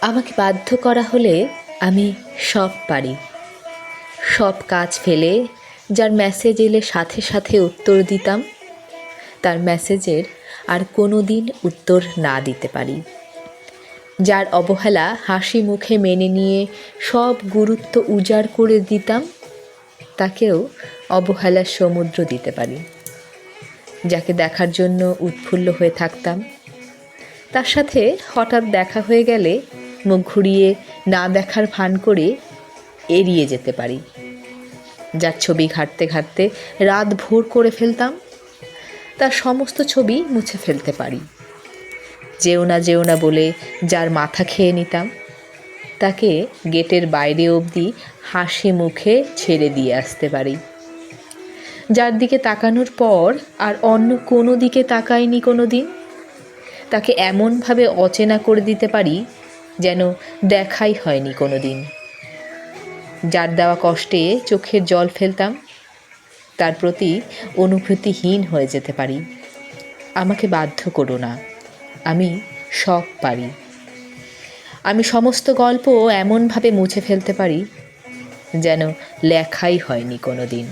আমাকে বাধ্য করা হলে আমি সব পারি। সব কাজ ফেলে যার মেসেজ এলে সাথে সাথে উত্তর দিতাম, তার মেসেজের আর কোনো দিন উত্তর না দিতে পারি। যার অবহেলা হাসি মুখে মেনে নিয়ে সব গুরুত্ব উজাড় করে দিতাম, তাকেও অবহেলার সমুদ্র দিতে পারি। যাকে দেখার জন্য উৎফুল্ল হয়ে থাকতাম। তার সাথে হঠাৎ দেখা হয়ে গেলে মুখ ঘুরিয়ে না দেখার ভান করে এড়িয়ে যেতে পারি। যার ছবি ঘাঁটতে ঘাঁটতে রাত ভোর করে ফেলতাম, তার সমস্ত ছবি মুছে ফেলতে পারি। যেও না যেও না বলে যার মাথা খেয়ে নিতাম, তাকে গেটের বাইরে অবধি হাসি মুখে ছেড়ে দিয়ে আসতে পারি। যার দিকে তাকানোর পর আর অন্য কোনো দিকে তাকায়নি কোনো দিন, তাকে এমনভাবে অচেনা করে দিতে পারি যেন দেখাই হয়নি কোনো দিন যার দেওয়া কষ্টে চোখের জল ফেলতাম, তার প্রতি অনুভূতিহীন হয়ে যেতে পারি। আমাকে বাধ্য করো না, আমি সব পারি। আমি সমস্ত গল্প এমনভাবে মুছে ফেলতে পারি যেন লেখাই হয়নি কোনো দিন